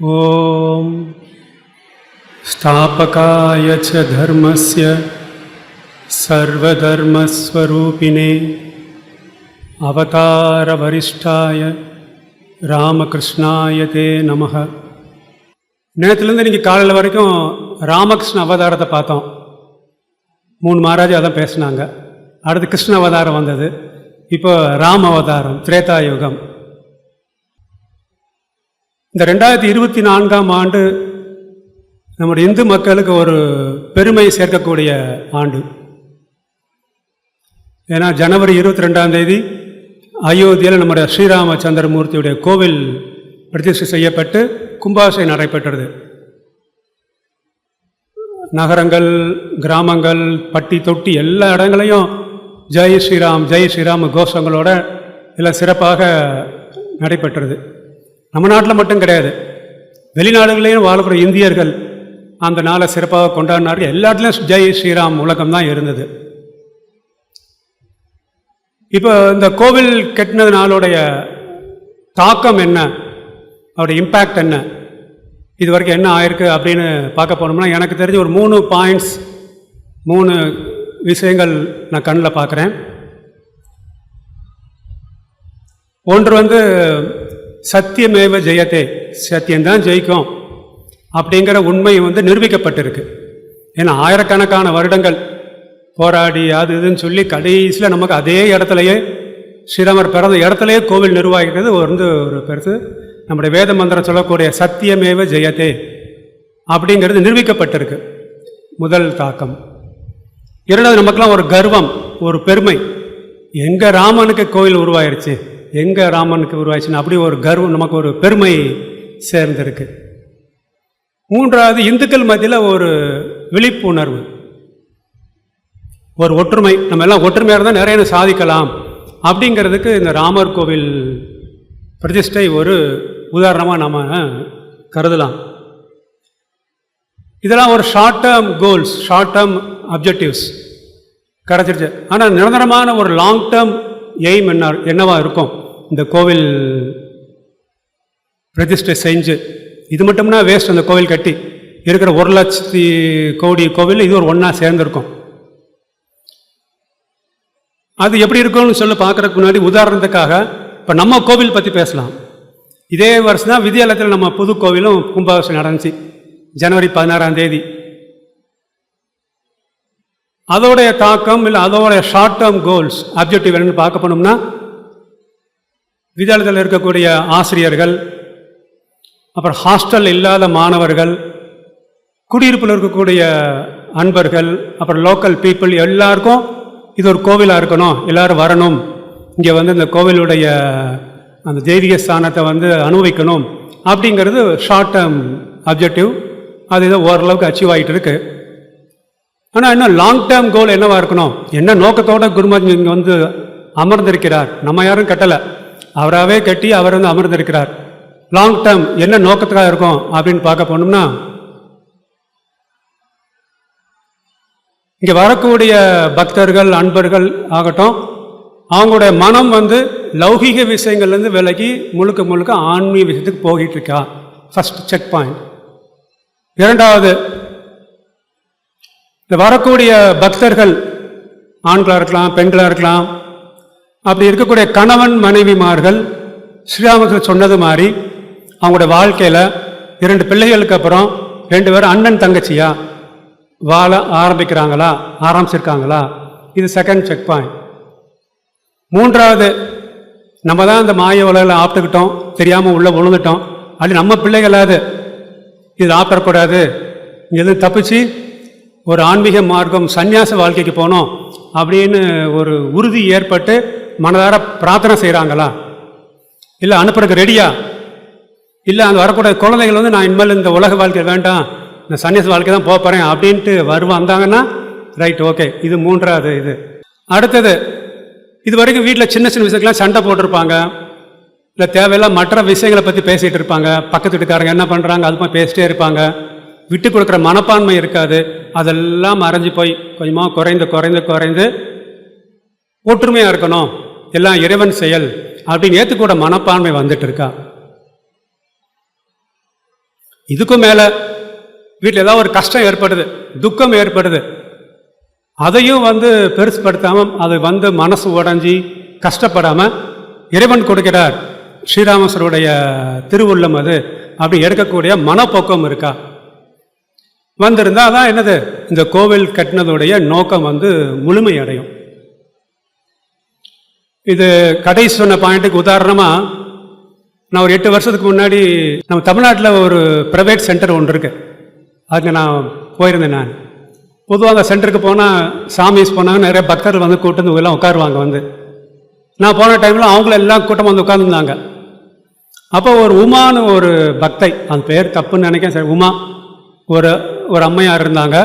ॐ स्थापकाय च धर्मस्य सर्वधर्मस्वरूपिणे அவதாரவரிஷ்டாய ராமகிருஷ்ணாய தே நமக நேற்றுலேருந்து நீங்கள் காலையில் வரைக்கும் ராமகிருஷ்ண அவதாரத்தை பார்த்தோம் மூணு மகாராஜா அதான் பேசினாங்க அடுத்து கிருஷ்ண அவதாரம் வந்தது இப்போ ராம அவதாரம் திரேதா யுகம் இந்த ரெண்டாயிரத்தி இருபத்தி நான்காம் ஆண்டு நம்முடைய இந்து மக்களுக்கு ஒரு பெருமை சேர்க்கக்கூடிய ஆண்டு. ஏன்னா ஜனவரி இருபத்தி ரெண்டாம் தேதி அயோத்தியில் நம்முடைய ஸ்ரீராமச்சந்திரமூர்த்தியுடைய கோவில் பிரதிஷ்டை செய்யப்பட்டு கும்பாசை நடைபெற்றது. நகரங்கள் கிராமங்கள் பட்டி தொட்டி எல்லா இடங்களையும் ஜெய் ஸ்ரீராம் ஜெய் ஸ்ரீராம் கோஷங்களோட எல்லாம் சிறப்பாக நடைபெற்றது. நம்ம நாட்டில் மட்டும் கிடையாது. வெளிநாடுகளையும் வாழக்கூடிய இந்தியர்கள் அந்த நாளை சிறப்பாக கொண்டாடினார்கள். எல்லா இடத்துலையும் ஜெய் ஸ்ரீராம் உலகம் தான் இருந்தது. இப்போ இந்த கோவில் கட்டினது நாளுடைய தாக்கம் என்ன? அவருடைய இம்பேக்ட் என்ன? இது வரைக்கும் என்ன ஆயிருக்கு அப்படின்னு பார்க்க போனோம்னா எனக்கு தெரிஞ்ச ஒரு மூணு பாயிண்ட்ஸ் மூணு விஷயங்கள் நான் கண்ணில் பார்க்குறேன். ஒன்று வந்து சத்தியமேவ ஜெயத்தே. சத்தியம்தான் ஜெயிக்கும். அப்படிங்கிற உண்மை வந்து நிரூபிக்கப்பட்டிருக்கு. ஏன்னா ஆயிரக்கணக்கான வருடங்கள் போராடி அது இதுன்னு சொல்லி கடைசியில் நமக்கு அதே இடத்துலையே ஸ்ரீராமர் பிறந்த இடத்துலையே கோவில் நிர்வாகிக்கிறது வந்து ஒரு பெருசு. நம்முடைய வேத மந்திரம் சொல்லக்கூடிய சத்தியமேவ ஜெயத்தே அப்படிங்கிறது நிரூபிக்கப்பட்டிருக்கு. முதல் தாக்கம். இரண்டாவது நமக்கெல்லாம் ஒரு கர்வம் ஒரு பெருமை. எங்கள் ராமனுக்கு கோவில் உருவாயிருச்சு? எங்கே ராமனுக்கு உருவாயிருச்சுன்னு அப்படி ஒரு கர்வம் நமக்கு ஒரு பெருமை சேர்ந்திருக்கு. மூன்றாவது இந்துக்கள் மத்தியில் ஒரு விழிப்புணர்வு. ஒரு ஒற்றுமை. நம்ம எல்லாம் ஒற்றுமையாக இருந்தால் நிறைய சாதிக்கலாம். அப்படிங்கிறதுக்கு இந்த ராமர் கோவில் பிரதிஷ்டை ஒரு உதாரணமாக நம்ம கருதலாம். இதெல்லாம் ஒரு short term goals short term objectives கிடச்சிருச்சு ஆனால் நிரந்தரமான ஒரு லாங் டேர்ம் எய்ம் என்ன என்னவாக இருக்கும்? இந்த கோவில் பிரதிஷ்டை செஞ்சு இது மட்டும்னா வேஸ்ட் அந்த கோவில் கட்டி. இருக்கிற ஒரு லட்சத்தி கோடி கோவில் இது ஒரு ஒன்றா சேர்ந்துருக்கும். அது எப்படி இருக்கும்னு சொல்லி பார்க்குறதுக்கு முன்னாடி உதாரணத்துக்காக இப்போ நம்ம கோவில் பற்றி பேசலாம். இதே வருஷம் தான் வித்யாலயத்தில் நம்ம புது கோவிலும் கும்பாபிஷேகம் நடந்துச்சு. ஜனவரி பதினாறாம் தேதி. அதோடைய தாக்கம் இல்லை அதோடைய ஷார்ட் டேர்ம் கோல்ஸ் அப்ஜெக்டிவ் என்னென்னு பார்க்க போனோம்னா வித்யாலயத்தில் இருக்கக்கூடிய ஆசிரியர்கள் அப்புறம் ஹாஸ்டல் இல்லாத மாணவர்கள் குடியிருப்பில் இருக்கக்கூடிய அன்பர்கள் அப்புறம் லோக்கல் பீப்புள் எல்லாருக்கும் இது ஒரு கோவிலாக இருக்கணும் எல்லோரும் வரணும். இங்கே வந்து இந்த கோவிலுடைய அந்த தெய்வீக ஸ்தானத்தை வந்து அனுபவிக்கணும் அப்படிங்கிறது ஷார்ட் டேர்ம் அப்ஜெக்டிவ் அது இதை ஓரளவுக்கு அச்சீவ் ஆகிட்டு இருக்கு. ஆனால் இன்னும் லாங் டேர்ம் கோல் என்னவாக இருக்கணும்? என்ன நோக்கத்தோட குருமத் இங்கே வந்து அமர்ந்திருக்கிறார்? நம்ம யாரும் கட்டலை. அவராகவே கட்டி அவர் வந்து அமர்ந்திருக்கிறார். லாங் டேர்ம் என்ன நோக்கத்துக்காக இருக்கும் அப்படின்னு பார்க்க போனோம்னா இங்கே வரக்கூடிய பக்தர்கள் அன்பர்கள் ஆகட்டும் அவங்களுடைய மனம் வந்து லௌகிக விஷயங்கள்லேருந்து விலகி முழுக்க முழுக்க ஆன்மீக விஷயத்துக்கு போகிட்டு இருக்கா ஃபஸ்ட் செக் பாயிண்ட் இரண்டாவது இந்த வரக்கூடிய பக்தர்கள் ஆண்களாக இருக்கலாம் பெண்களாக இருக்கலாம் அப்படி இருக்கக்கூடிய கணவன் மனைவிமார்கள் ஸ்ரீராமகிருஷ்ணன் சொன்னது மாதிரி அவங்களுடைய வாழ்க்கையில் இரண்டு பிள்ளைகளுக்கு அப்புறம் ரெண்டு பேரும் அண்ணன் தங்கச்சியா? வாழ ஆரம்பிக்கிறாங்களா? ஆரம்பிச்சிருக்காங்களா? இது செகண்ட் செக் பாயிண்ட் மூன்றாவது நம்ம தான் இந்த மாய உலகில் ஆப்பிட்டுக்கிட்டோம் தெரியாமல் உள்ளே விழுந்துட்டோம் அது நம்ம பிள்ளைகளாது இது ஆப்பிடக்கூடாது எதுவும் தப்பிச்சு ஒரு ஆன்மீக மார்க்கம் சன்னியாச வாழ்க்கைக்கு போனோம் அப்படின்னு ஒரு உறுதி ஏற்பட்டு மனதார பிரார்த்தனை செய்கிறாங்களா இல்லை அனுப்புறதுக்கு ரெடியா இல்லை அங்கே வரக்கூடிய குழந்தைகள் வந்து நான் இனிமேல் இந்த உலக வாழ்க்கை வேண்டாம் நான் சன்னியாச வாழ்க்கை தான் போக போகிறேன் அப்படின்ட்டு வருவா வந்தாங்கன்னா ரைட் ஓகே இது மூன்றாவது இது. அடுத்தது இது வரைக்கும் வீட்டில் சின்ன சின்ன விஷயத்துக்குலாம் சண்டை போட்டிருப்பாங்க. இல்லை தேவையில்லாம் மற்ற விஷயங்களை பற்றி பேசிகிட்டு இருப்பாங்க. பக்கத்து வீட்டுக்காரங்க என்ன பண்ணுறாங்க அது மாதிரி பேசிட்டே இருப்பாங்க. விட்டு கொடுக்குற மனப்பான்மை இருக்காது. அதெல்லாம் மறைஞ்சு போய் கொஞ்சமாக குறைந்து குறைந்து குறைந்து ஒற்றுமையாக இருக்கணும். எல்லாம் இறைவன் செயல் அப்படின்னு ஏற்றுக்கூட மனப்பான்மை வந்துட்டு இருக்கா? இதுக்கும் மேலே வீட்டில் ஏதாவது ஒரு கஷ்டம் ஏற்படுது துக்கம் ஏற்படுது அதையும் வந்து பெருசுப்படுத்தாமல் அது வந்து மனசு உடஞ்சி கஷ்டப்படாமல் இறைவன் கொடுக்கிறார். ஸ்ரீராமசருடைய திருவுள்ளம் அது அப்படி எடுக்கக்கூடிய மனப்போக்கம் இருக்கா? வந்திருந்தா அதான் என்னது? இந்த கோவில் கட்டினதுடைய நோக்கம் வந்து முழுமை அடையும் இது கடைசி சொன்ன பாயிண்ட்டுக்கு உதாரணமாக நான் ஒரு எட்டு வருஷத்துக்கு முன்னாடி நம்ம தமிழ்நாட்டில் ஒரு ப்ரைவேட் சென்டர் ஒன்று இருக்கு. அதுக்கு நான் போயிருந்தேன் நான். பொதுவாக அந்த சென்டருக்கு போனால் சாமிஸ் போனாங்க நிறைய பக்தர்கள் வந்து கூட்டு வந்து எல்லாம் உட்காருவாங்க வந்து. நான் போன டைமில் அவங்கள எல்லாம் கூட்டம் வந்து உட்காந்துருந்தாங்க அப்போ ஒரு உமான்னு ஒரு பக்தை அந்த பேர் தப்புன்னு நினைக்கிறேன் சரி உமா ஒரு ஒரு அம்மையார் இருந்தாங்க.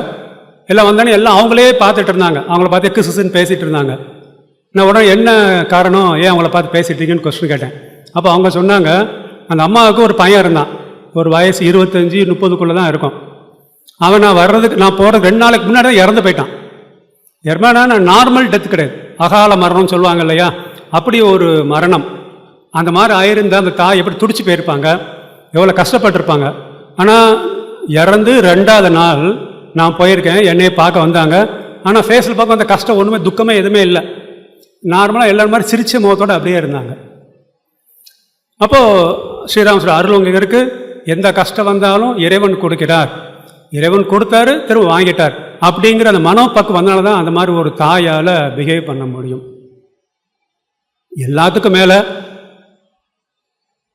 எல்லாம் வந்தோடனே எல்லாம் அவங்களே பார்த்துட்டு இருந்தாங்க. அவங்கள பார்த்து கிசுன்னு பேசிகிட்டு இருந்தாங்க. நான் உடனே என்ன காரணம்? ஏன் அவங்கள பார்த்து பேசிட்டீங்கன்னு கொஸ்டின் கேட்டேன். அப்போ அவங்க சொன்னாங்க அந்த அம்மாவுக்கு ஒரு பையன் இருந்தான். ஒரு வயசு இருபத்தஞ்சி முப்பதுக்குள்ளே தான் இருக்கும். அவன் நான் வர்றதுக்கு நான் போகிறதுக்கு ரெண்டு நாளைக்கு முன்னாடி தான் இறந்து போயிட்டான். இறமானா நான் நார்மல் டெத் கிடையாது. அகால மரணம்னு சொல்லுவாங்க இல்லையா? அப்படி ஒரு மரணம். அந்த மாதிரி ஆயிருந்தால் அந்த தாய் எப்படி துடிச்சு போயிருப்பாங்க? எவ்வளோ கஷ்டப்பட்டிருப்பாங்க? ஆனால் இறந்து ரெண்டாவது நாள் நான் போயிருக்கேன். என்னையை பார்க்க வந்தாங்க. ஆனால் ஃபேஸில் பார்க்க அந்த கஷ்டம் ஒன்றுமே துக்கமே எதுவுமே இல்லை. நார்மலாக எல்லாரும் மாதிரி சிரிச்ச முகத்தோடு அப்படியே இருந்தாங்க. அப்போது ஸ்ரீராம் சொல்ற அருள் உங்களுக்கு எந்த கஷ்டம் வந்தாலும் இறைவன் கொடுக்கிறார். இறைவன் கொடுத்தாரு திரும்ப வாங்கிட்டார். அப்படிங்கிற அந்த மனோப்பக்கு வந்தனால தான் அந்த மாதிரி ஒரு தாயால் பிஹேவ் பண்ண முடியும். எல்லாத்துக்கும் மேலே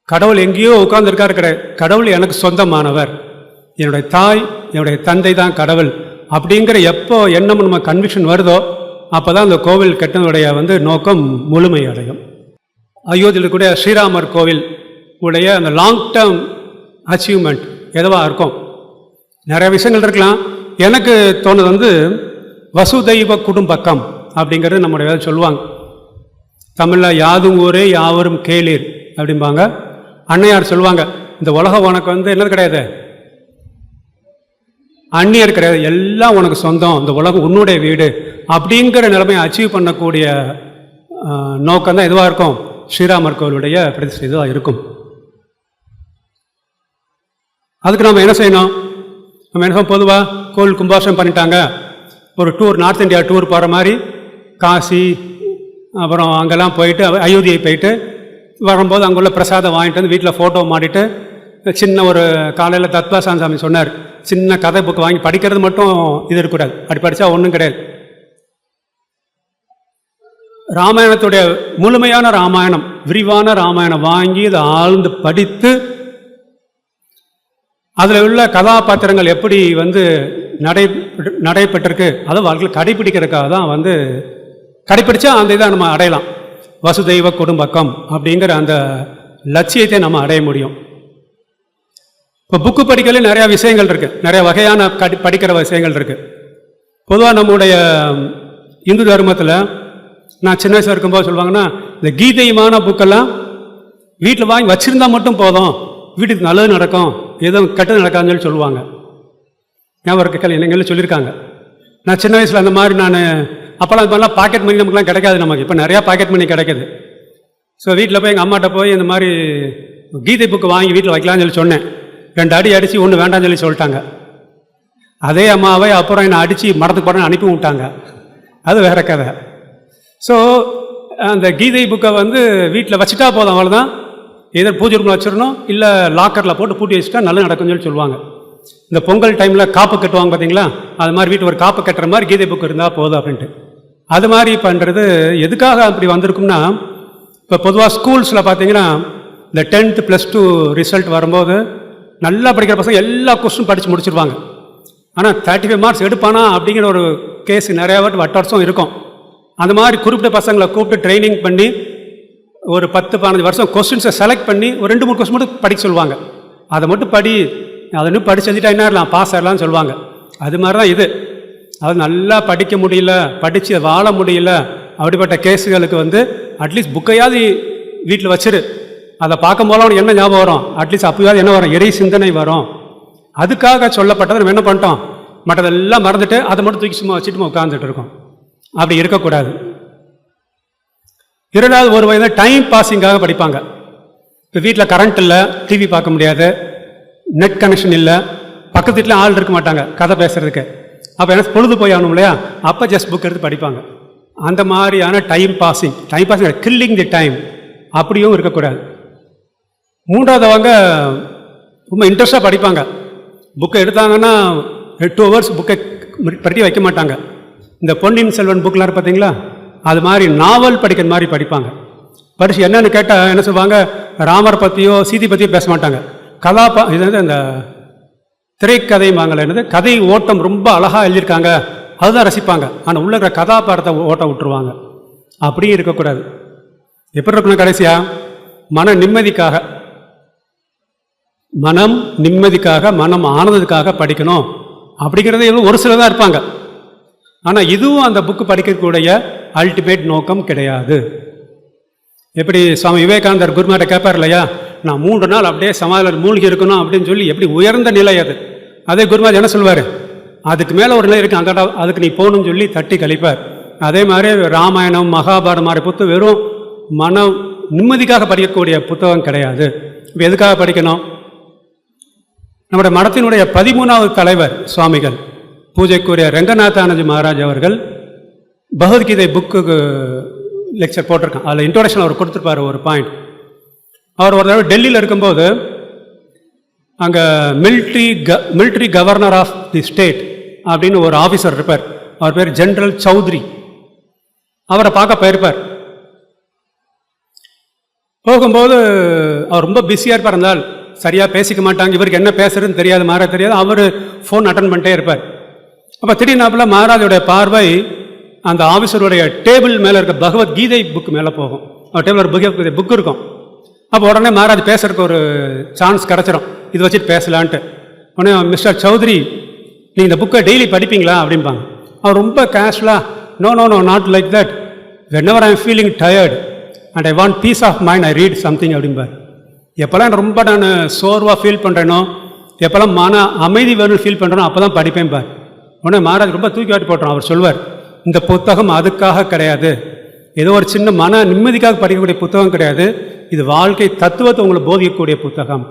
கடவுள் எங்கேயோ உட்கார்ந்துருக்காரு கிடையாது. கடவுள் எனக்கு சொந்தமானவர். என்னுடைய தாய் என்னுடைய தந்தை தான் கடவுள். அப்படிங்கிற எப்போ எண்ணம் நம்ம கன்விக்ஷன் வருதோ அப்போ தான் அந்த கோவில் கட்டினுடைய வந்து நோக்கம் முழுமை அடையும் அயோத்தியில் இருக்கக்கூடிய ஸ்ரீராமர் கோவில் உடைய அந்த லாங் டேர்ம் அச்சீவ்மெண்ட் எதுவாக இருக்கும்? நிறைய விஷயங்கள் இருக்கலாம். எனக்கு தோணுது வந்து வசுதெய்வ குடும்பக்கம் அப்படிங்கிறது நம்முடைய சொல்லுவாங்க. தமிழில் யாதும் ஊரே யாவரும் கேளீர் அப்படிம்பாங்க. அன்னையார் சொல்லுவாங்க இந்த உலகம் உனக்கு வந்து என்னது கிடையாது? அந்நியர் கிடையாது. எல்லாம் உனக்கு சொந்தம். இந்த உலகம் உன்னுடைய வீடு. அப்படிங்கிற நிலைமையை அச்சீவ் பண்ணக்கூடிய நோக்கம் தான் எதுவாக இருக்கும்? ஸ்ரீராமர் கோவிலுடைய பிரதிஷ்டை இதுவாக இருக்கும். அதுக்கு நம்ம என்ன செய்யணும்? நம்ம என்ன பொதுவாக கோவில் கும்பாஷம் பண்ணிட்டாங்க. ஒரு டூர் நார்த் இந்தியா டூர் போகிற மாதிரி காசி அப்புறம் அங்கெல்லாம் போயிட்டு அயோத்தியை போயிட்டு வரும்போது அங்குள்ள பிரசாதம் வாங்கிட்டு வந்து வீட்டில் ஃபோட்டோ மாட்டிட்டு சின்ன ஒரு காலையில் தத்வாசாமி சாமி சொன்னார். சின்ன கதை புக்கு வாங்கி படிக்கிறது மட்டும் இது இருக்கக்கூடாது. அப்படி படித்தா ஒன்றும் கிடையாது. ராமாயணத்துடைய முழுமையான ராமாயணம் விரிவான ராமாயணம் வாங்கி அதை ஆழ்ந்து படித்து அதில் உள்ள கதாபாத்திரங்கள் எப்படி வந்து நடை நடைபெற்றிருக்கு அதை வாழ்க்கையில் கடைபிடிக்கிறதுக்காக தான் வந்து கடைப்பிடிச்சா அந்த இதை நம்ம அடையலாம். வசுதெய்வ குடும்பக்கம் அப்படிங்கிற அந்த லட்சியத்தை நம்ம அடைய முடியும். இப்போ புக்கு படிக்கல நிறையா விஷயங்கள் இருக்குது நிறைய வகையான கடி படிக்கிற விஷயங்கள் இருக்குது பொதுவாக நம்முடைய இந்து தர்மத்தில் நான் சின்ன வயசாக இருக்கும்போது சொல்லுவாங்கன்னா இந்த கீதையமான புக்கெல்லாம் வீட்டில் வாங்கி வச்சுருந்தா மட்டும் போதும். வீட்டுக்கு நல்லது நடக்கும். எதுவும் கெட்டது நடக்காதுன்னு சொல்லி சொல்லுவாங்க. ஞாபகம் இருக்க என்னங்களும் சொல்லியிருக்காங்க. நான் சின்ன வயசில் அந்த மாதிரி நான் அப்போல்லாம் அது மாதிரிலாம் பாக்கெட் மணி நமக்குலாம் கிடைக்காது நமக்கு. இப்போ நிறையா பாக்கெட் மணி கிடைக்குது. ஸோ வீட்டில் போய் எங்கள் அம்மாட்ட போய் இந்த மாதிரி கீதை புக்கு வாங்கி வீட்டில் வைக்கலாம்னு சொல்லி சொன்னேன். ரெண்டு அடி அடித்து ஒன்று வேண்டாம்னு சொல்லி சொல்லிட்டாங்க. அதே அம்மாவை அப்புறம் என்னை அடித்து மடத்துக்கு படம் அனுப்பி விட்டாங்க. அது வேற கதை. ஸோ அந்த கீதை புக்கை வந்து வீட்டில் வச்சுட்டா போதும் அவ்வளோதான் எதோ பூஜை ரூமில் வச்சிடணும் இல்லை லாக்கரில் போட்டு பூட்டி வச்சுட்டா நல்லா நடக்கும்னு சொல்லி சொல்லுவாங்க. இந்த பொங்கல் டைமில் காப்பு கட்டுவாங்க பார்த்தீங்களா அது மாதிரி வீட்டு ஒரு காப்பு கட்டுற மாதிரி கீதை புக் இருந்தால் போதும் அப்படின்ட்டு. அது மாதிரி பண்ணுறது எதுக்காக அப்படி வந்திருக்கும்னா இப்போ பொதுவாக ஸ்கூல்ஸில் பார்த்தீங்கன்னா இந்த டென்த்து ப்ளஸ் டூ ரிசல்ட் வரும்போது நல்லா படிக்கிற பசங்க எல்லா கொஸ்டின் படித்து முடிச்சிருவாங்க. ஆனால் தேர்ட்டி ஃபைவ் மார்க்ஸ் எடுப்பானா அப்படிங்கிற ஒரு கேஸ் நிறையா வாட்டி வட்ட இருக்கும். அந்த மாதிரி குறிப்பிட்ட பசங்களை கூப்பிட்டு ட்ரைனிங் பண்ணி ஒரு பத்து பதினஞ்சு வருஷம் கொஸ்டின்ஸை செலக்ட் பண்ணி ஒரு ரெண்டு மூணு கொஸ்டின் மட்டும் படிக்க சொல்லுவாங்க. அதை மட்டும் படி அதை இன்னும் படிச்சு செஞ்சுட்டா என்ன ஆகலாம்? பாஸ் ஆகலாம்னு சொல்லுவாங்க. அது மாதிரி தான் இது. அது நல்லா படிக்க முடியல படித்து வாழ முடியல அப்படிப்பட்ட கேஸுகளுக்கு வந்து அட்லீஸ்ட் புக்கையாவது வீட்டில் வச்சிரு. அதை பார்க்கும் போல அவனுக்கு என்ன ஞாபகம் வரும்? அட்லீஸ்ட் அப்போயாவது என்ன வரும்? எரி சிந்தனை வரும். அதுக்காக சொல்லப்பட்டதை நம்ம என்ன பண்ணிட்டோம்? மற்றதெல்லாம் மறந்துட்டு அதை மட்டும் தூக்கி சும்மா வச்சுட்டு உட்காந்துட்டு இருக்கோம். அப்படி இருக்கக்கூடாது. இரண்டாவது ஒரு வயது டைம் பாஸிங்காக படிப்பாங்க. இப்போ வீட்டில் கரண்ட் இல்லை டிவி பார்க்க முடியாது நெட் கனெக்ஷன் இல்லை பக்கத்து வீட்டில் ஆள் இருக்க மாட்டாங்க கதை பேசுறதுக்கு. அப்போ என்ன பொழுது போய் ஆகணும் இல்லையா? அப்போ ஜஸ்ட் புக் எடுத்து படிப்பாங்க. அந்த மாதிரியான time passing time passing killing the time அப்படியும் இருக்கக்கூடாது. மூன்றாவதவங்க ரொம்ப இன்ட்ரெஸ்டாக படிப்பாங்க. புக்கை எடுத்தாங்கன்னா டூ ஹவர்ஸ் புக்கை பரட்டி வைக்க மாட்டாங்க. இந்த பொன்னியின் செல்வன் புக்கெலாம் பார்த்தீங்களா அது மாதிரி நாவல் படிக்கிற மாதிரி படிப்பாங்க. படித்து என்னென்னு கேட்டால் என்ன சொல்லுவாங்க? ராமர் பற்றியோ சீதி பற்றியோ பேச மாட்டாங்க. கதாபா இது வந்து அந்த திரைக்கதை மாங்கல என்னது? கதை ஓட்டம் ரொம்ப அழகாக எழுதியிருக்காங்க. அதுதான் ரசிப்பாங்க. ஆனால் உள்ள இருக்கிற கதாபாரத்தை ஓட்ட விட்டுருவாங்க. அப்படியும் இருக்கக்கூடாது. எப்படி இருக்கணும் கடைசியா? மன நிம்மதிக்காக. மனம் நிம்மதிக்காக மனம் ஆனந்தத்துக்காக படிக்கணும். அப்படிங்கிறது எல்லாம் ஒரு சிலர் தான் இருப்பாங்க. ஆனால் இதுவும் அந்த புக்கு படிக்கக்கூடிய அல்டிமேட் நோக்கம் கிடையாது. எப்படி சுவாமி விவேகானந்தர் குருமாட்ட கேட்பார் இல்லையா? நான் மூன்று நாள் அப்படியே சமாதியில் மூழ்கி இருக்கணும் அப்படின்னு சொல்லி எப்படி உயர்ந்த நிலை அது. அதே குருமார் என்ன சொல்வார்? அதுக்கு மேலே ஒரு நிலை இருக்குது அந்த அதுக்கு நீ போகணும்னு சொல்லி தட்டி கழிப்பார். அதே மாதிரி ராமாயணம் மகாபாரதம் மாதிரி புத்தகம் வெறும் மனம் நிம்மதிக்காக படிக்கக்கூடிய புத்தகம் கிடையாது. இப்போ எதுக்காக படிக்கணும்? நம்முடைய மடத்தினுடைய பதிமூணாவது தலைவர் சுவாமிகள். பூஜைக்குரிய ரங்கநாதானஜி மகாராஜ் அவர்கள் பகவத்கீதை புக்கு லெக்சர் போட்டிருக்கான். அதில் இன்ட்ரோடக்ஷன் அவர் கொடுத்துருப்பார் ஒரு பாயிண்ட் அவர் ஒரு தடவை டெல்லியில் இருக்கும்போது அங்கே மிலிட்ரி க military governor of the state அப்படின்னு ஒரு ஆஃபீஸர் இருப்பார். அவர் பேர் ஜென்ரல் சௌத்ரி அவரை பார்க்க போயிருப்பார். போகும்போது அவர் ரொம்ப பிஸியாக இருப்பார். இருந்தால் சரியாக பேசிக்க மாட்டாங்க. இவருக்கு என்ன பேசுறதுன்னு தெரியாது மாற தெரியாது. அவர் ஃபோன் அட்டன் பண்ணிட்டே இருப்பார். அப்போ திடீர்னாப்பில் மகாராஜோடைய பார்வை அந்த ஆஃபீஸருடைய டேபிள் மேலே இருக்க பகவத்கீதை புக் மேலே போகும். அவர் டேபிள் ஒரு பகவத்கீதை புக் இருக்கும். அப்போ உடனே மகாராஜ் பேசுறதுக்கு ஒரு சான்ஸ் கிடச்சிரும். இது வச்சுட்டு பேசலான்ட்டு. உடனே மிஸ்டர் சௌத்ரி நீங்கள் இந்த புக்கை டெய்லி படிப்பீங்களா? அப்படிம்பாங்க. அவர் ரொம்ப கேஷுவலாக no no no not like that whenever I am feeling tired and I want peace of mind I read something அப்படிம்பார். எப்போல்லாம் ரொம்ப நான் சோர்வாக ஃபீல் பண்ணுறேனோ எப்போல்லாம் மன அமைதி வேணும்னு ஃபீல் பண்ணுறேனோ அப்போ தான் படிப்பேன் பார் உடனே மகாராஜ் ரொம்ப தூக்கி வாட்டி போட்டுறோம் அவர் சொல்வார். இந்த புத்தகம் அதுக்காக கிடையாது. ஏதோ ஒரு சின்ன மன நிம்மதிக்காக படிக்கக்கூடிய புத்தகம் கிடையாது. இது வாழ்க்கை தத்துவத்தை உங்களை போதிக்கக்கூடிய புத்தகம்.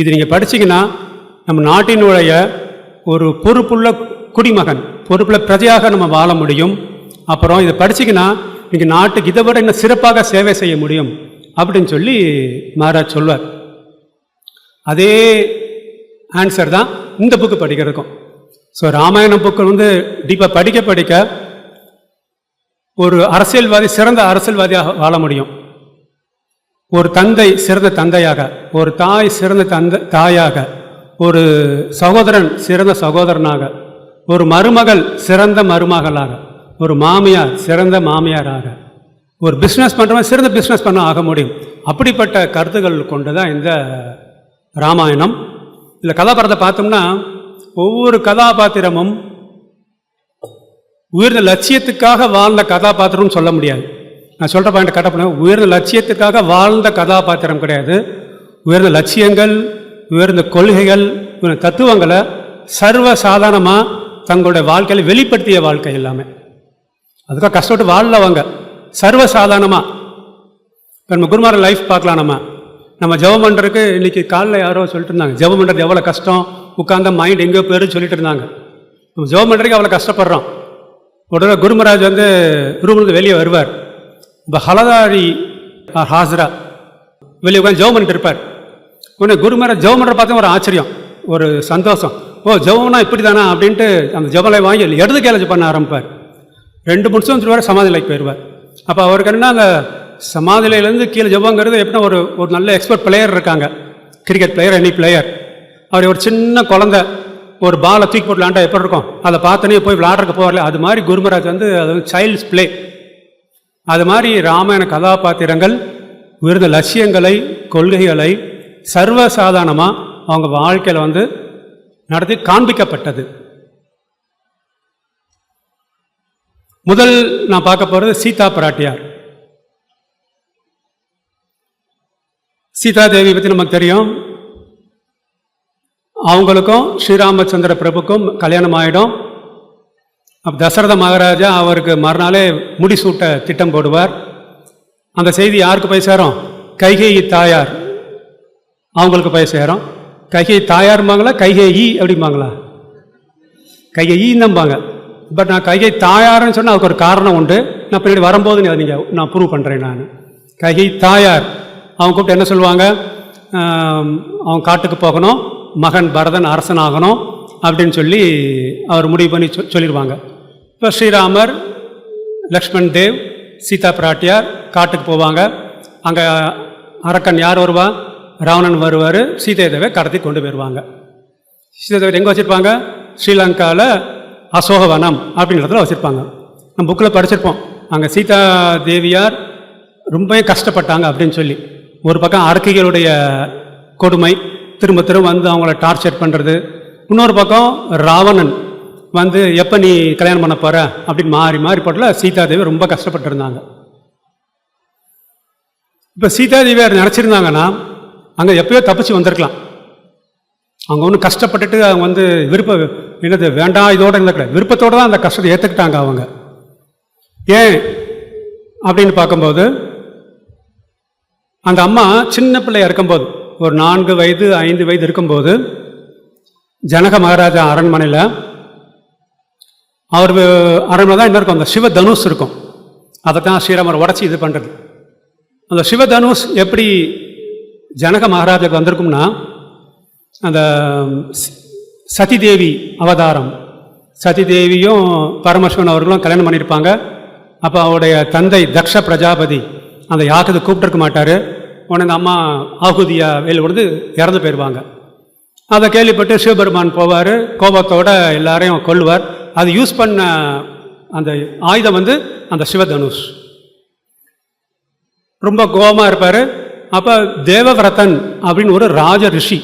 இது நீங்கள் படிச்சிங்கன்னா நம்ம நாட்டினுடைய ஒரு பொறுப்புள்ள குடிமகன் பொறுப்புள்ள பிரஜையாக நம்ம வாழ முடியும். அப்புறம் இதை படிச்சிங்கன்னா நீங்கள் நாட்டுக்கு இதை விட இன்னும் சிறப்பாக சேவை செய்ய முடியும். அப்படின்னு சொல்லி மகாராஜ் சொல்வார். அதே ஆன்சர் தான் இந்த புக்கு படிக்கிறதுக்கும். ஸோ ராமாயணம் புக்கள் வந்து டீப்பாக படிக்க படிக்க ஒரு அரசியல்வாதி சிறந்த அரசியல்வாதியாக வாழ முடியும். ஒரு தந்தை சிறந்த தந்தையாக ஒரு தாய் சிறந்த தந்தை தாயாக ஒரு சகோதரன் சிறந்த சகோதரனாக ஒரு மருமகள் சிறந்த மருமகளாக ஒரு மாமியார் சிறந்த மாமியாராக ஒரு பிஸ்னஸ் பண்ணுறவன் சிறந்த பிஸ்னஸ் பண்ண ஆக முடியும். அப்படிப்பட்ட கருத்துக்கள் கொண்டு தான் இந்த ராமாயணம். இதில் கதாபாத்திரத்தை பார்த்தோம்னா ஒவ்வொரு கதாபாத்திரமும் உயர்ந்த லட்சியத்துக்காக வாழ்ந்த கதாபாத்திரம்னு சொல்ல முடியாது. நான் சொல்கிற பாயிண்ட் கட்ட பண்ண உயர்ந்த லட்சியத்துக்காக வாழ்ந்த கதாபாத்திரம் கிடையாது. உயர்ந்த லட்சியங்கள் உயர்ந்த கொள்கைகள் உயர்ந்த தத்துவங்களை சர்வ சாதாரணமாக தங்களுடைய வாழ்க்கையில் வெளிப்படுத்திய வாழ்க்கை எல்லாமே. அதுக்காக கஷ்டப்பட்டு வாழலவங்க சர்வ சாதாரணமாக இப்போ நம்ம குருமார லைஃப் பார்க்கலாம் நம்ம. நம்ம ஜெபம் பண்ணுறதுக்கு இன்றைக்கி காலைல யாரோ சொல்லிட்டு இருந்தாங்க. ஜெபம் பண்ணுறது எவ்வளோ கஷ்டம்? உட்காந்த மைண்ட் எங்கேயோ போயிடுன்னு சொல்லிட்டு இருந்தாங்க. நம்ம ஜெபம் பண்ணுறதுக்கு அவ்வளோ கஷ்டப்படுறோம். உடனே குருமராஜ் வந்து ரூம்லேருந்து வெளியே வருவார். இப்போ ஹலதாரி ஹாசரா வெளியே உட்காந்து ஜெபம் பண்ணிட்டு இருப்பார். உடனே குருமராஜ் ஜெபம் பண்ணுற பார்த்தா ஒரு ஆச்சரியம் ஒரு சந்தோஷம். ஓ ஜெபம்னா இப்படி தானா அப்படின்ட்டு அந்த ஜெபலை வாங்கி இடது கேலஜ் பண்ண ஆரம்பிப்பார். ரெண்டு முடிச்சும் சொல்லுவார் சமாதிலைக்கு போயிடுவார். அப்போ அவருக்கு என்ன அந்த சமாதிலையிலேருந்து கீழே ஜபங்கிறது எப்படின்னா ஒரு ஒரு நல்ல எக்ஸ்பர்ட் பிளேயர் இருக்காங்க. கிரிக்கெட் பிளேயர் எனி பிளேயர் அவர் ஒரு சின்ன குழந்தை ஒரு பாலை தூக்கி போட்டு விளாண்டா எப்படி இருக்கும்? அதை பார்த்தோன்னே போய் விளாட்றக்கு போகல. அது மாதிரி குருமராஜ் வந்து அது வந்து சைல்ட்ஸ் பிளே அது மாதிரி ராமாயண கதாபாத்திரங்கள் உயர்ந்த லட்சியங்களை கொள்கைகளை சர்வசாதாரணமாக அவங்க வாழ்க்கையில் வந்து நடத்தி காண்பிக்கப்பட்டது. முதல் நான் பார்க்க போகிறது சீதா பிராட்டியார். சீதா தேவி பற்றி நமக்கு தெரியும். அவங்களுக்கும் ஸ்ரீராமச்சந்திர பிரபுக்கும் கல்யாணம் ஆகிடும் தசரத மகாராஜா அவருக்கு மறுநாளே முடிசூட்ட திட்டம் போடுவார். அந்த செய்தி யாருக்கு போய் சேரும்? கைகேயி தாயார். அவங்களுக்கு போய் சேரும். கைகை தாயாரும்பாங்களா கைகை ஈ அப்படிம்பாங்களா? கைகை ஈன்னம்பாங்க பட் நான் கைகை தாயாருன்னு சொன்னால் அதுக்கு ஒரு காரணம் உண்டு. நான் பின்னாடி வரும்போது நீ- நீங்கள் நான் ப்ரூவ் பண்ணுறேன் நான். கைகை தாயார். அவங்க கூப்பிட்டு என்ன சொல்லுவாங்க? அவங்க காட்டுக்கு போகணும். மகன் பரதன் அரசன் ஆகணும் அப்படின்னு சொல்லி அவர் முடிவு பண்ணி சொ சொல்லிடுவாங்க இப்போ ஸ்ரீராமர் லக்ஷ்மண் தேவ் சீதா பிராட்டியார் காட்டுக்கு போவாங்க. அங்கே அரக்கன் யார் வருவா? ராவணன் வருவார். சீதை தேவை கடத்தி கொண்டு போயிடுவாங்க சீதை எங்கே வச்சுருப்பாங்க? ஸ்ரீலங்காவில் அசோகவனம் அப்படின்ற இடத்துல வச்சுருப்பாங்க. நம்ம புக்கில் படிச்சிருப்போம். அங்கே சீதா தேவியார் ரொம்பவே கஷ்டப்பட்டாங்க அப்படின்னு சொல்லி. ஒரு பக்கம் அரக்கிகளுடைய கொடுமை திரும்ப திரும்ப வந்து அவங்கள டார்ச்சர் பண்ணுறது இன்னொரு பக்கம் ராவணன் வந்து எப்போ நீ கல்யாணம் பண்ண போற? அப்படின்னு மாறி மாறி போட்டல சீதாதேவி ரொம்ப கஷ்டப்பட்டுருந்தாங்க இப்போ சீதாதேவியார் நினச்சிருந்தாங்கன்னா அங்கே எப்பயோ தப்பிச்சு வந்திருக்கலாம். அவங்க ஒன்றும் கஷ்டப்பட்டுட்டு அவங்க வந்து விருப்ப என்னது வேண்டாம் இதோட இருந்த விருப்பத்தோடு தான் அந்த கஷ்டத்தை ஏற்றுக்கிட்டாங்க அவங்க. ஏன்? அப்படின்னு பார்க்கும்போது அந்த அம்மா சின்ன பிள்ளையாக இருக்கும்போது ஒரு நான்கு வயது ஐந்து வயது இருக்கும்போது ஜனக மகாராஜா அரண்மனையில் அவர் அரண்மனை தான் என்ன இருக்கும். அந்த சிவ தனுஷ் இருக்கும். அதை தான் ஸ்ரீராமர் உடச்சி இது பண்ணுறது அந்த சிவ தனுஷ் எப்படி ஜனக மகாராஜாவுக்கு வந்திருக்கும்னா அந்த சதிதேவி அவதாரம் சதிதேவியும் பரமசிவன் அவர்களும் கல்யாணம் பண்ணியிருப்பாங்க. அப்போ அவருடைய தந்தை தக்ஷ பிரஜாபதி அந்த யாகத்துக்கு கூப்பிட்டுருக்க மாட்டார். உடனே அந்த அம்மா ஆகுதியா வெளில விழுந்து இறந்து போயிடுவாங்க. அதை கேள்விப்பட்டு சிவபெருமான் போவார் கோபத்தோட எல்லாரையும் கொல்லுவார். அது யூஸ் பண்ண அந்த ஆயுதம் வந்து அந்த சிவதனுஷ். ரொம்ப கோபமாக இருப்பார். அப்போ தேவவிரதன் அப்படின்னு ஒரு ராஜ ரிஷி.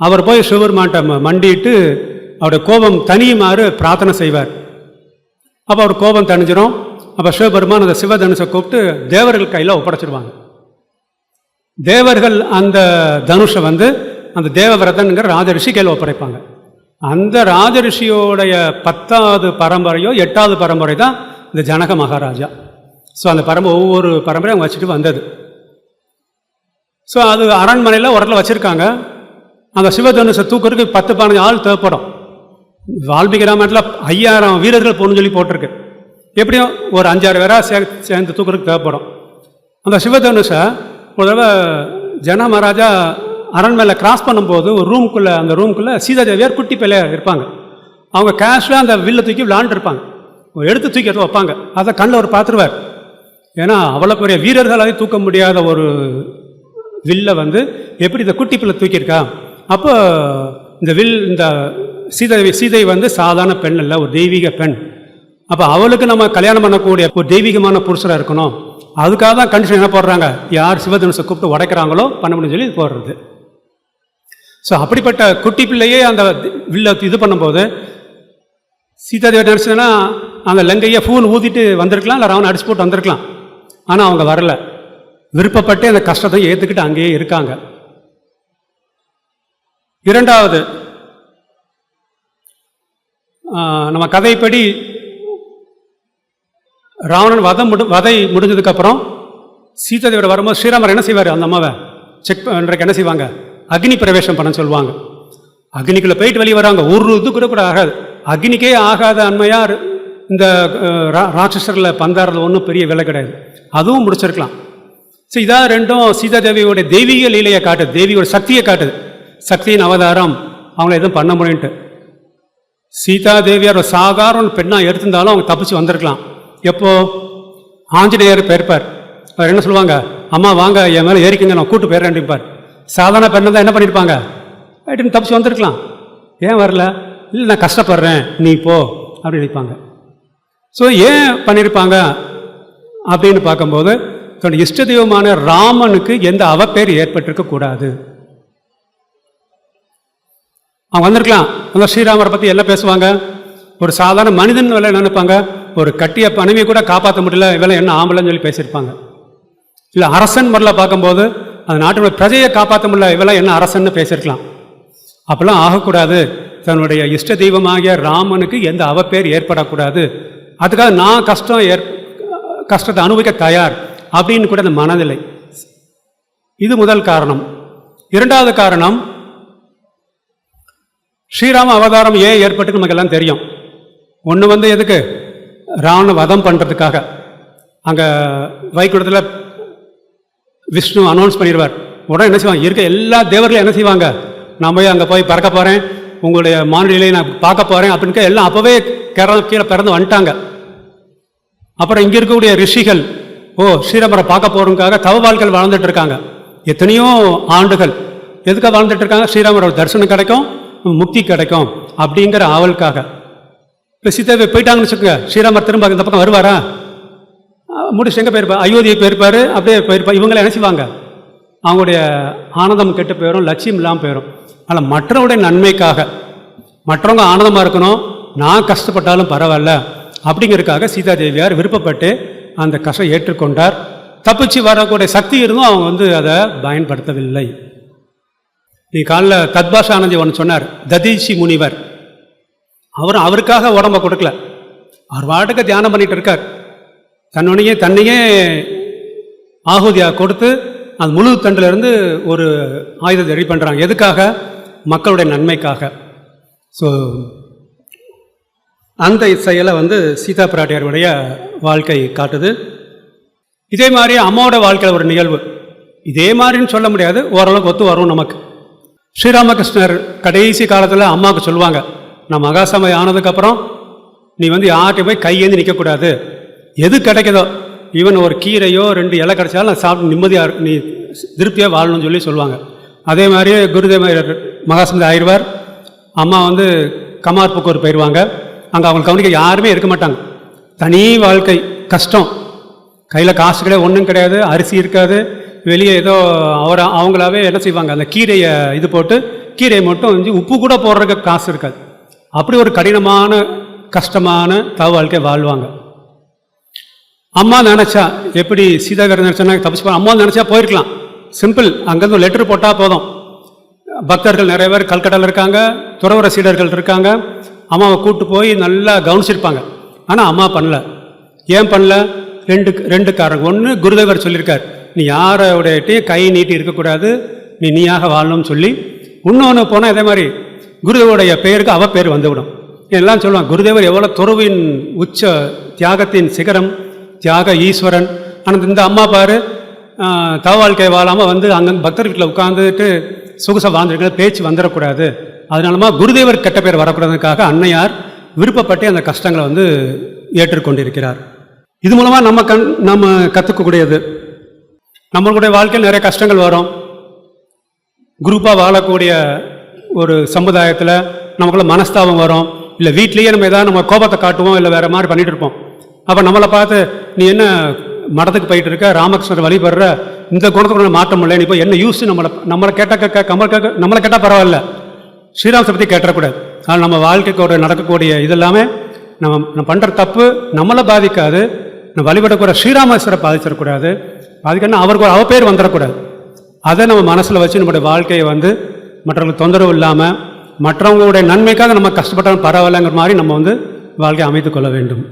அவர் போய் சிவபெருமான்ட்ட மண்டிட்டு அவருடைய கோபம் தனியுமாறு பிரார்த்தனை செய்வார். அப்போ அவர் கோபம் தனிஞ்சிடும் அப்போ சிவபெருமான் அந்த சிவதனுஷை கூப்பிட்டு தேவர்கள் கையில் ஒப்படைச்சிடுவாங்க தேவர்கள் அந்த தனுஷை வந்து அந்த தேவவிரதன்கிற ராஜரிஷி கையில் ஒப்படைப்பாங்க. அந்த ராஜரிஷியோடைய பத்தாவது பரம்பரையோ எட்டாவது பரம்பரை தான் இந்த ஜனக மகாராஜா. ஸோ அந்த பரம்பரை ஒவ்வொரு பரம்பரையும் அவங்க வச்சுட்டு வந்தது. ஸோ அது அரண்மனையில் ஒரு இடத்துல வச்சுருக்காங்க. அந்த சிவதனுஷை தூக்குறதுக்கு பத்து பதினஞ்சு ஆள் தேவைப்படும். வால்மீகி ராமாயணத்தில் ஐயாயிரம் வீரர்கள் போகணும்னு சொல்லி போட்டிருக்கு. எப்படியும் ஒரு அஞ்சாறு பேராக சே சேர்ந்து தூக்குறதுக்கு தேவைப்படும். அந்த சிவதனுஷை ஒரு தடவை ஜன மகாராஜா அரண்மனையில் கிராஸ் பண்ணும்போது ஒரு ரூமுக்குள்ளே அந்த ரூமுக்குள்ளே சீதா தேவியார் குட்டி பிள்ளையா இருப்பாங்க. அவங்க கேஷுவலாக அந்த வில்லை தூக்கி விளாண்டுருப்பாங்க எடுத்து தூக்கி எடுத்து வைப்பாங்க. அதை கண்ணில் அவர் பார்த்துருவார். ஏன்னா அவ்வளோ பெரிய வீரர்களாலே தூக்க முடியாத ஒரு வில்லை வந்து எப்படி இந்த குட்டி பிள்ளை தூக்கியிருக்கா? அப்போ இந்த வில் இந்த சீதை சீதை வந்து சாதாரண பெண் இல்லை ஒரு தெய்வீக பெண். அப்போ அவளுக்கு நம்ம கல்யாணம் பண்ணக்கூடிய ஒரு தெய்வீகமான புருஷராக இருக்கணும். அதுக்காக தான் கண்டிஷன் என்ன போடுறாங்க? யார் சிவதனுஷை கூப்பிட்டு உடைக்கிறாங்களோ பண்ண முடியும்னு சொல்லி போடுறது. ஸோ அப்படிப்பட்ட குட்டி பிள்ளையே அந்த வில்லை இது பண்ணும்போது சீதாதேவி நினச்சதுன்னா அந்த லங்கையை ஃபூன் ஊதிட்டு வந்திருக்கலாம் இல்லை ராவன் அடிச்சு போட்டு வந்திருக்கலாம். ஆனால் அவங்க வரல. விருப்பப்பட்டு அந்த கஷ்டத்தை ஏற்றுக்கிட்டு அங்கேயே இருக்காங்க. இரண்டாவது நம்ம கதைப்படி ராவணன் வதம் முடி வதை முடிஞ்சதுக்கப்புறம் சீதாதேவியோட வரும்போது ஸ்ரீராமர் என்ன செய்வார்? அந்த அம்மாவை செக் பண்ணுறக்கு என்ன செய்வாங்க? அக்னி பிரவேசம் பண்ண சொல்லுவாங்க. அக்னிக்குள்ளே போயிட்டு வெளியே வராங்க. ஒரு இது கூட கூட ஆகாது. அக்னிக்கே ஆகாத அண்மையார் இந்த ரா ராட்சசரில் பந்தாரில் ஒன்றும் பெரிய விலை கிடையாது. அதுவும் முடிச்சிருக்கலாம். ஸோ இதான் ரெண்டும் சீதாதேவியோட தெய்வீக லீலையை காட்டுது. தேவியோட சக்தியை காட்டுது. சக்தியின் அவதாரம். அவங்கள எதுவும் பண்ண முடியும்ட்டு சீதா தேவியார் சாதாரண பெண்ணாக எடுத்திருந்தாலும் அவங்க தப்பிச்சு வந்திருக்கலாம். எப்போ ஆஞ்சநேயர் பெயர்ப்பார் அவர் என்ன சொல்லுவாங்க? அம்மா வாங்க என் மேலே ஏறிக்கிங்க நான் கூட்டு போயிடுறேன்ப்பார் சாதாரண பெண்ணை தான் என்ன பண்ணியிருப்பாங்க ரைட்டுன்னு தப்பிச்சு வந்திருக்கலாம். ஏன் வரல? இல்லை நான் கஷ்டப்படுறேன் நீ போ அப்படின்னு நினைப்பாங்க. ஸோ ஏன் பண்ணியிருப்பாங்க அப்படின்னு பார்க்கும்போது தன்னோட இஷ்ட தெய்வமான ராமனுக்கு எந்த அவப்பேர் ஏற்பட்டிருக்க கூடாது. அவங்க வந்திருக்கலாம். அந்த ஸ்ரீராமரை பற்றி என்ன பேசுவாங்க. ஒரு சாதாரண மனிதன் வேலை நினைப்பாங்க? ஒரு கட்டிய பணவியை கூட காப்பாற்ற முடியல இவெல்லாம் என்ன ஆம்பளைன்னு சொல்லி பேசியிருப்பாங்க. இல்லை அரசன் முறையில் பார்க்கும்போது அந்த நாட்டினுடைய பிரஜையை காப்பாற்ற முடியல இவெல்லாம் என்ன அரசன்னு பேசியிருக்கலாம். அப்பெல்லாம் ஆகக்கூடாது. தன்னுடைய இஷ்ட தெய்வமாகிய ராமனுக்கு எந்த அவப்பேர் ஏற்படக்கூடாது. அதுக்காக நான் கஷ்டம் ஏற் கஷ்டத்தை அனுபவிக்க தயார் அப்படின்னு கூட அந்த மனநிலை. இது முதல் காரணம். இரண்டாவது காரணம் ஸ்ரீராம அவதாரம் ஏன் ஏற்பட்டு நமக்கு எல்லாம் தெரியும். ஒன்று வந்து எதுக்கு? ராவண வதம் பண்ணுறதுக்காக அங்கே வைகுண்டத்தில் விஷ்ணு அனௌன்ஸ் பண்ணிடுவார் உடனே என்ன செய்வாங்க? இருக்க எல்லா தேவர்களும் என்ன செய்வாங்க? நான் போய் அங்கே போய் பறக்க போகிறேன் உங்களுடைய மாநிலையை நான் பார்க்க போகிறேன் அப்படின்னு எல்லாம் அப்போவே கிற கீழே பிறந்து வந்துட்டாங்க. அப்புறம் இங்கே இருக்கக்கூடிய ரிஷிகள் ஓ ஸ்ரீராமரை பார்க்க போகிறதுக்காக தவ வாழ்க்கையில் வாழ்ந்துட்டு இருக்காங்க. எத்தனையோ ஆண்டுகள். எதுக்காக வாழ்ந்துட்டு இருக்காங்க? ஸ்ரீராமரோட தரிசனம் கிடைக்கும் முக்தி கிடைக்கும் அப்படிங்கிற ஆவலுக்காக. இப்போ சீதாவை போயிட்டாங்கன்னு வச்சுக்கோங்க. ஸ்ரீராமர் திரும்ப இந்த பக்கம் வருவாரா? முடிச்சு எங்கே போயிருப்பார் அயோத்தியை போயிருப்பார் அப்படியே போயிருப்பார் இவங்களை என்ன செய்வாங்க? அவங்களுடைய ஆனந்தம் கெட்டு போயிடும் லட்சியம் இல்லாமல் போயிடும் ஆனால் மற்றவருடைய நன்மைக்காக மற்றவங்க ஆனந்தமாக இருக்கணும் நான் கஷ்டப்பட்டாலும் பரவாயில்ல அப்படிங்கிறதுக்காக சீதா தேவியார் விருப்பப்பட்டு அந்த கஷ்டம் ஏற்றுக்கொண்டார். தப்பிச்சு வரக்கூடிய சக்தி இருந்தும் அவங்க வந்து அதை பயன்படுத்தவில்லை. நீ காலில் தத்பாஷ ஆனந்தி ஒன்று சொன்னார் ததீஷி முனிவர். அவர் அவருக்காக உடம்ப கொடுக்கல. அவர் பாட்டுக்கு தியானம் பண்ணிட்டு இருக்கார். தன்னுடைய தன்னையே ஆகுதியாக கொடுத்து அந்த முழு தண்டிலிருந்து ஒரு ஆயுதத்தை ரெடி பண்ணுறாங்க எதுக்காக? மக்களுடைய நன்மைக்காக. ஸோ அந்த செயலை வந்து சீதா பிராட்டியாருடைய வாழ்க்கை காட்டுது. இதே மாதிரி அம்மாவோட வாழ்க்கையில் ஒரு நிகழ்வு. இதே மாதிரின்னு சொல்ல முடியாது. ஓரளவுக்கு ஒத்து வரும் நமக்கு. ஸ்ரீராமகிருஷ்ணர் கடைசி காலத்தில் அம்மாவுக்கு சொல்லுவாங்க நான் மகாசமயம் ஆனதுக்கப்புறம் நீ வந்து யார்கிட்ட போய் கையேந்து நிற்கக்கூடாது. எது கிடைக்குதோ ஈவன் ஒரு கீரையோ ரெண்டு இலை கிடைச்சாலும் நான் சாப்பிட்டு நிம்மதியாக நீ திருப்தியாக வாழணும்னு சொல்லி சொல்லுவாங்க. அதே மாதிரியே குருதேவ மகாசமதி ஆயிடுவார். அம்மா வந்து கமார்புக்கூர் போயிடுவாங்க அங்கே அவங்க கவனிக்க யாருமே இருக்க மாட்டாங்க. தனி வாழ்க்கை கஷ்டம். கையில் காசு கிடையாது ஒன்றும் கிடையாது அரிசி இருக்காது. வெளியே ஏதோ அவரை அவங்களாவே என்ன செய்வாங்க அந்த கீரையை இது போட்டு கீரையை மட்டும் வந்து உப்பு கூட போடுறதுக்கு காசு இருக்காது. அப்படி ஒரு கடினமான கஷ்டமான தவ வாழ்க்கை வாழ்வாங்க. அம்மா நினச்சா எப்படி சீதாகர் நினச்சா தப்பிச்சு போ- அம்மா நினச்சா போயிருக்கலாம். சிம்பிள் அங்கேருந்து லெட்டர் போட்டால் போதும். பக்தர்கள் நிறைய பேர் கல்கட்டாவில் இருக்காங்க துறவர சீடர்கள் இருக்காங்க. அம்மாவை கூப்பிட்டு போய் நல்லா கவனிச்சிருப்பாங்க. ஆனால் அம்மா பண்ணல. ஏன் பண்ணல? ரெண்டு ரெண்டு காரணம் ஒன்று குருதேவர் சொல்லியிருக்கார். நீ யாரோடையிட்டையும் கை நீட்டி இருக்கக்கூடாது. நீ நீயாக வாழணும்னு சொல்லி. இன்னொன்று போனால் இதே மாதிரி குருதேவருடைய பெயருக்கு அவ பேர் வந்துவிடும். எல்லாம் சொல்லுவாங்க குருதேவர் எவ்வளோ துறவின் உச்ச தியாகத்தின் சிகரம் தியாக ஈஸ்வரன். ஆனால் இந்த அம்மா பாரு தவ வாழ்க்கை வாழாமல் வந்து அங்கே பக்தர் வீட்டில் உட்காந்துட்டு சொகுசா வாழ்ந்துருக்கிற பேச்சு வந்துடக்கூடாது அதனாலமா குருதேவர் கெட்ட பேர் வரக்கூடாதுக்காக அன்னையார் விருப்பப்பட்டு அந்த கஷ்டங்களை வந்து ஏற்றுக்கொண்டிருக்கிறார். இது மூலமாக நம்ம கண் நம்ம கற்றுக்கக்கூடியது நம்மளுடைய வாழ்க்கையில் நிறைய கஷ்டங்கள் வரும். குரூப்பாக வாழக்கூடிய ஒரு சமுதாயத்தில் நமக்குள்ள மனஸ்தாபம் வரும். இல்லை வீட்லேயே நம்ம எதாவது நம்ம கோபத்தை காட்டுவோம் இல்லை வேறு மாதிரி பண்ணிகிட்டு இருப்போம். அப்போ நம்மளை பார்த்து நீ என்ன மடத்துக்கு போயிட்டு இருக்க? ராமகிருஷ்ணர் வழிபடுற? இந்த குணத்துக்கு மாற்ற முடியல நீ இப்போ என்ன யூஸ் நம்மளை நம்மளை கேட்ட கேட்க நம்மளை கேட்க நம்மளை கேட்டால் பரவாயில்ல. ஸ்ரீராமத்தை பற்றி கேட்டக்கூடாது ஆனால் நம்ம வாழ்க்கைக்கு ஒரு நடக்கக்கூடிய இதெல்லாமே நம்ம நம்ம பண்ணுற தப்பு நம்மளை பாதிக்காது. நம்ம வழிபடக்கூட ஸ்ரீராமேஸ்வரை பாதிச்சிடக்கூடாது. பாதிக்கணும்னா அவருக்கு ஒரு அவ பேர் வந்துடக்கூடாது. அதை நம்ம மனசில் வச்சு நம்மளுடைய வாழ்க்கையை வந்து மற்றவங்களுக்கு தொந்தரவு இல்லாமல் மற்றவங்களுடைய நன்மைக்காக நம்ம கஷ்டப்பட்டாலும் பரவாயில்லைங்கிற மாதிரி நம்ம வந்து வாழ்க்கையை அமைத்துக்கொள்ள வேண்டும்.